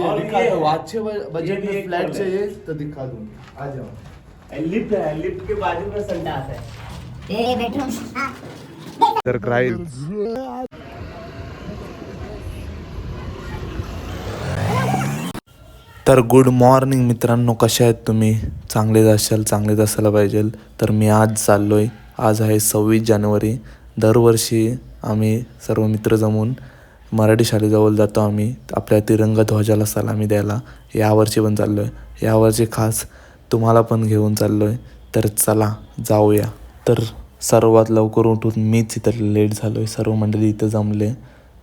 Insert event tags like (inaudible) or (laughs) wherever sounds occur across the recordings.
और ये- अच्छे बजट में एक फ्लैट है। चाहिए तो दिखा दूँ। आ जाओ। लिफ्ट है लिफ्ट के बाजू में संडास है। तेरे बेडरूम तर क्राईल तर गुड मॉर्निंग मित्रांनो कशा आहेत तुम्ही? चांगलेच असाल चांगलेच असायला पाहिजे. तर मी आज चाललो आहे आज आहे सव्वीस जानेवारी. दरवर्षी आम्ही सर्व मित्र जमून मराठी शाळेजवळ जातो आम्ही. आपल्या तिरंगा ध्वजाला सलामी द्यायला. यावर्षी पण चाललो आहे यावर्षी खास तुम्हाला पण घेऊन चाललो आहे तर चला जाऊया. तर सर्वात लवकर उठून मीच इथं लेट झालो आहे सर्व मंडळी इथं जमले.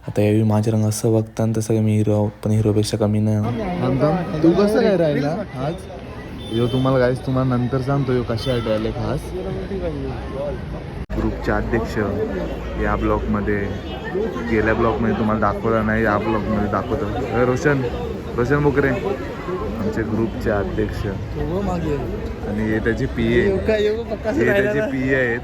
आता यावेळी माझे रंग असं बघता आणि तसं मी हिरो पण हिरोपेक्षा कमी नाही. तू कसं काय राहिला आज? यो तुम्हाला काय तुम्हाला नंतर सांगतो यो कशासाठी आले खास. ग्रुपचे अध्यक्ष या ब्लॉकमध्ये गेल्या ब्लॉकमध्ये तुम्हाला दाखवलं नाही या ब्लॉकमध्ये दाखवतो. रोशन रोशन बोकरे आमचे ग्रुपचे अध्यक्ष. आणि हे त्याचे पी ए हे त्याचे पी ए आहेत.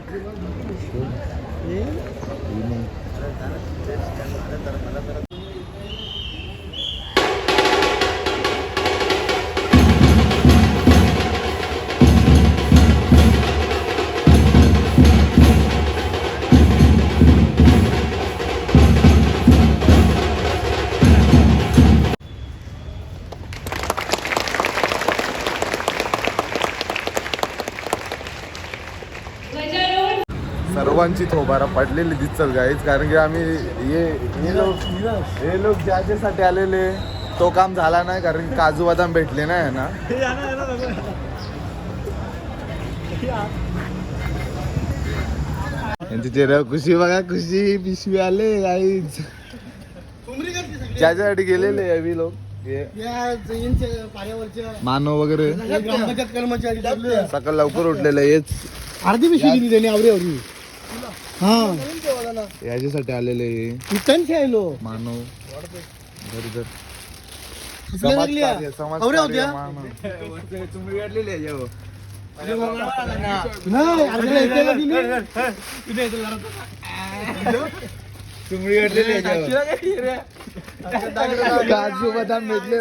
सर्वांची थोबारा पडलेली दिसल गाईच कारण की आम्ही हे हे लोक हे लोक ज्याच्यासाठी आलेले तो काम झाला नाही कारण की काजू बदाम भेटले नाही ना. यांची चेहरा खुशी बघा खुशी पिशवी आले गाईच ज्याच्यासाठी गेलेले आम्ही लोक मानव वगैरे. कर्मचारी सकाळ लवकर उठलेलं हेच. अर्धी पिशवी दिली त्यांनी आवरी आवरी. हा. याच्यासाठी आलेले हे. इथं खेळलो मानव. हसल्या होत्या? नाही, इथं दिली. काजू बदाम भेटले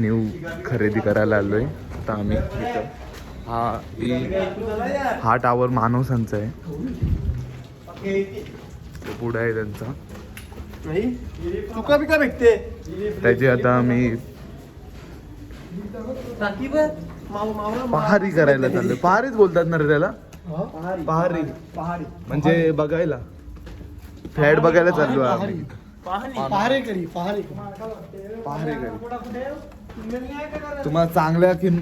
न्यू खरेदी करायला आलोय. आता आम्ही इथं. हा हा टावर मानवसांचा आहे. तो पुढे आहे त्यांचा. चुका बिका भेटते? त्याची आता आम्ही पहारी करायला चाललोय. पहारीच बोलतात ना रे त्याला? पहारी. पहाडी म्हणजे बघायला. फ्लॅट बघायला चाललो आम्ही. पहारेकरी पहारेकरी पहारी तुम्हाला चांगल्या किम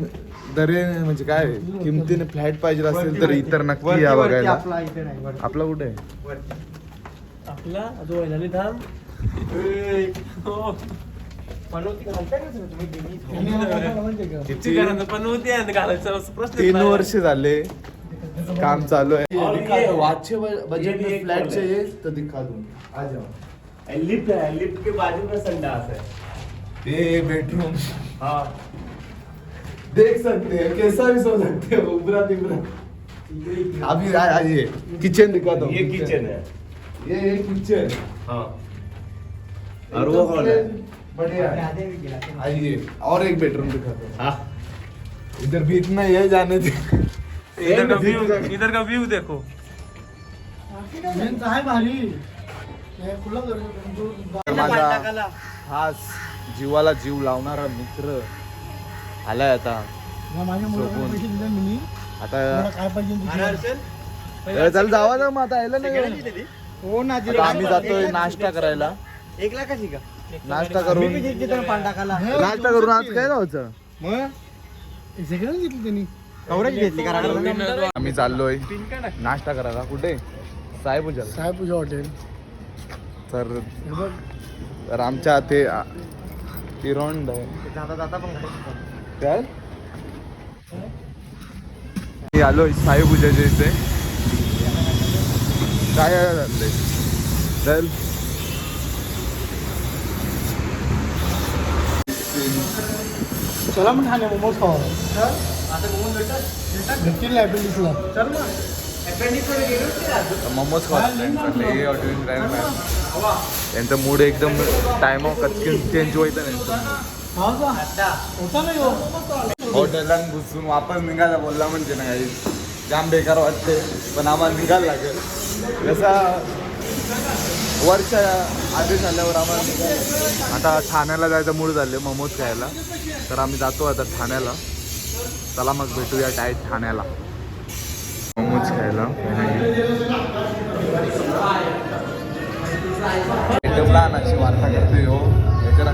दरे म्हणजे काय किमतीने फ्लॅट पाहिजे असेल तर इतर नक्की या बघायला. आपला इथे नाही वरती. आपला कुठे आहे? आपला जो आहे थांब त्यांनी आम्हाला माहिती आहे का? किती? पण होती घालायचं प्रश्न तीन वर्ष झाले. काम चालू आहे. अच्छे बजट में एक फ्लैट और। चाहिए तो दिखा दूँ आ जाओ लिफ्ट है लिफ्ट के बाजू में संडास है ये बेडरूम। हाँ। देख सकते हैं कैसा भी सो सकते हो उबरा तिबरा अभी आ- आ- ये किचन दिखा दो। ये किचन है। ये ये किचन हाँ। और वो हॉल है? बढ़िया आइए और एक बेडरूम दिखा दो। हाँ। इधर भी इतना ही है जाने दे। इधर का (laughs) व्यू इधर का व्यू देखो। मेन तर आहे भारी हे। खुलं करू. जीवाला जीव लावणारा मित्र आलाय आता. या माझ्या मुलाला झोपून. पैसे दिले मी आता मला काय पाहिजे ते ए, चल जावा ना मग आता यायला नाही. हो ना आता आम्ही जातोय नाश्ता करायला. एक लाखाची का? नाश्ता करून पान नाश्ता करून आज काय जायचं मग? सगळं घेतली त्यांनी. कवरेज घेतली का आम्ही चाललोय नाश्ता करायला. कुठे? साहेब पूजा साहेब पूजा हॉटेल. तर हे बघ. तर आमच्या ते तिरोंड आहे. जाता जाता पण काय? मी आलो साई पूजाच्या इथे. काय झालंय चल. चला मग ठाणे मोमोज खावा आता मोमोज भेटतात. भेटतील ना अपेंडिक्सला चल ना मोमोज खायला हॉटेल त्यांचा मूड एकदम टाइम कचकिन चेंज व्हायचा नाही. हॉटेलला घुसून वापस निघायला बोलला म्हणजे ना काही जाम बेकार वाटते पण आम्हाला निघायला लागेल. जसा वर्ष आधी झाल्यावर आम्हाला आता ठाण्याला जायचं मूड झाले मोमोज खायला. तर आम्ही जातो आता ठाण्याला. चला मग भेटूया डायट ठाण्याला. मोमोज खायला. आयटम वार्ता हो.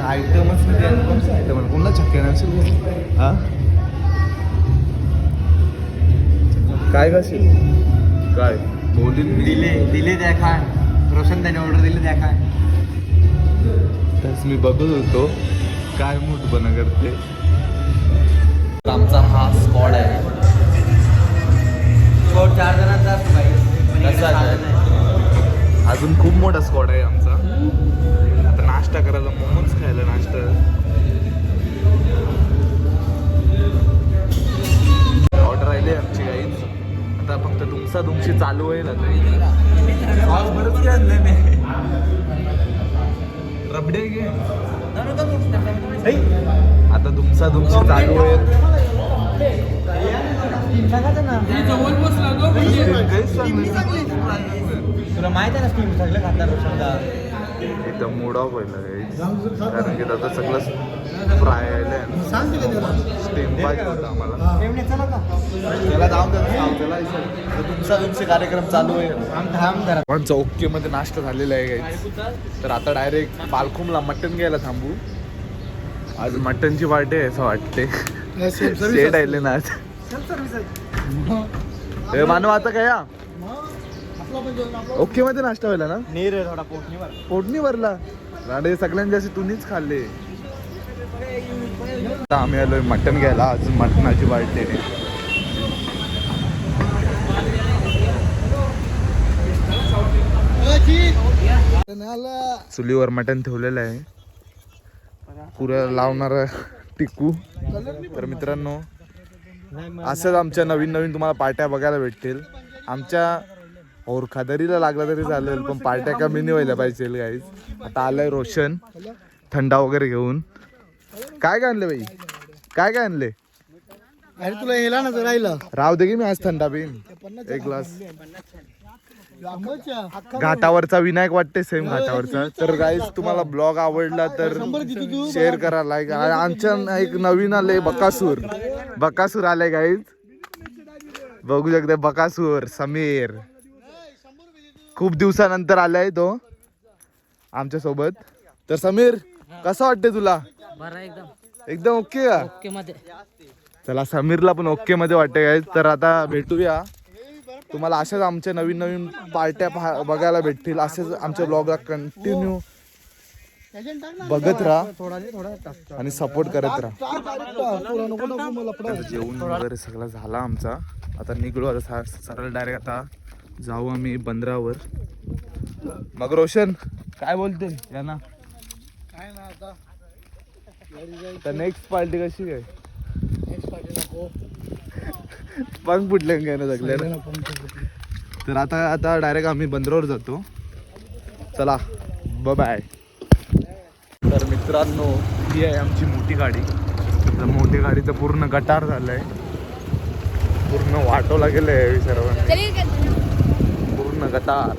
आयटमच नाही आयटम कोणला हा? काय कशी काय? बोली दिले दिले त्या खा रोशन त्याने ऑर्डर दिली त्या खा तेच मी बघत होतो. काय मूड बना करते अजून खूप मोठा स्कॉड आहे आमचा. आता नाश्ता करायला मोमोज खायला नाश्ता. ऑर्डर आली आमची काही आता फक्त तुमचा तुमची चालू होईल आता. रबडे घे आता तुमचा तुमची चालू होईल. काहीच सांगलं नाही. तुला माहीत आहे ना स्कीम सगळं खातात रोशनदा एकदम मूड ऑफ व्हायला guys. कारण की आता सगळं फ्राय आहे. स्टीम पाहिजे होता आम्हाला. त्याला जाऊन तुमचा तुमचे कार्यक्रम चालू आहे. पण चौकी मध्ये नाश्ता झालेला आहे. तर आता डायरेक्ट पालखुमला मटन घ्यायला थांबू. आज मटनची पार्टी आहे असं वाटते हे असतं. आले ना आज. आहे. हे मानव आता काय या मग आपला पण जेवण आपला ओके मध्ये नाश्ता व्हायला ना नीर थोडा पोटणीवर पोटणी भरला राडे सगळ्यांचे असे तुम्हीच खाल्ले आता आम्ही आलोय मटन घ्यायला आज मटणाची. आला. चुलीवर मटन ठेवलेलं आहे पुऱ्या लावणार टिकू तर मित्रांनो असंच आमच्या नवीन नवीन तुम्हाला पार्ट्या बघायला भेटतील. आमच्या और खादरीला लागला तरी चालेल पण पार्ट्या कमी नाही व्हायला पाहिजे गाईज आता आलंय रोशन. थंडा वगैरे घेऊन. काय काय आणले बाई? काय काय आणले? अरे तुला हेला ना जरा राहिला. राव दे की मी आज थंडा पिन एक ग्लास घाटावरचा विनायक वाटते सेम घाटावरचा. तर गाईज तुम्हाला ब्लॉग आवडला तर शेअर करा लाईक आमच्या एक नवीन आले बकासूर. बकासूर आले गाईज बघू शकते बकासूर समीर. खूप दिवसानंतर आलाय तो आमच्यासोबत. तर समीर कसं वाटते तुला? बरं एकदम. एकदम ओके का ओके मध्ये. चला समीरला पण ओके मध्ये वाटते गाईज तर आता भेटूया. तुम्हाला अशाच आमच्या नवीन नवीन पार्ट्या पहा- बघायला भेटतील. असेच आमच्या ब्लॉगला कंटिन्यू. बघत राहा आणि सपोर्ट करत राहा. जेवण वगैरे सगळं झाला आमचा. आता निघलो आता सरळ डायरेक्ट आता जाऊ आम्ही बंदरावर. मग रोशन काय बोलते? यांना काय ना आता. तर नेक्स्ट पार्टी कशी नको. पंख फुटले काय ना सगळ्यांना तर आता आता डायरेक्ट आम्ही बंदरावर जातो. चला ब बाय तर मित्रांनो ही आहे आमची मोठी गाडी. तर मोठी गाडीचं पूर्ण गटार झालंय. पूर्ण वाटवला गेलंय सर्वांना. पूर्ण गटार.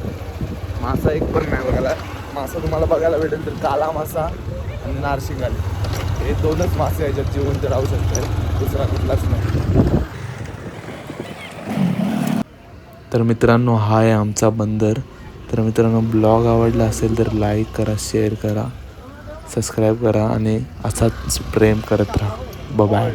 मासा एक पण नाही बघायला. मासा तुम्हाला बघायला भेटेल तर काला मासा आणि नारशिंगाली हे दोनच मासे याच्यात जिवंत राहू शकतात. दुसरा कुठलाच नाही. तर मित्रांनो हा आहे आमचा बंदर. तर मित्रांनो ब्लॉग आवडला असेल तर लाईक करा शेअर करा सबस्क्राईब करा आणि असाच प्रेम करत राहा. बाय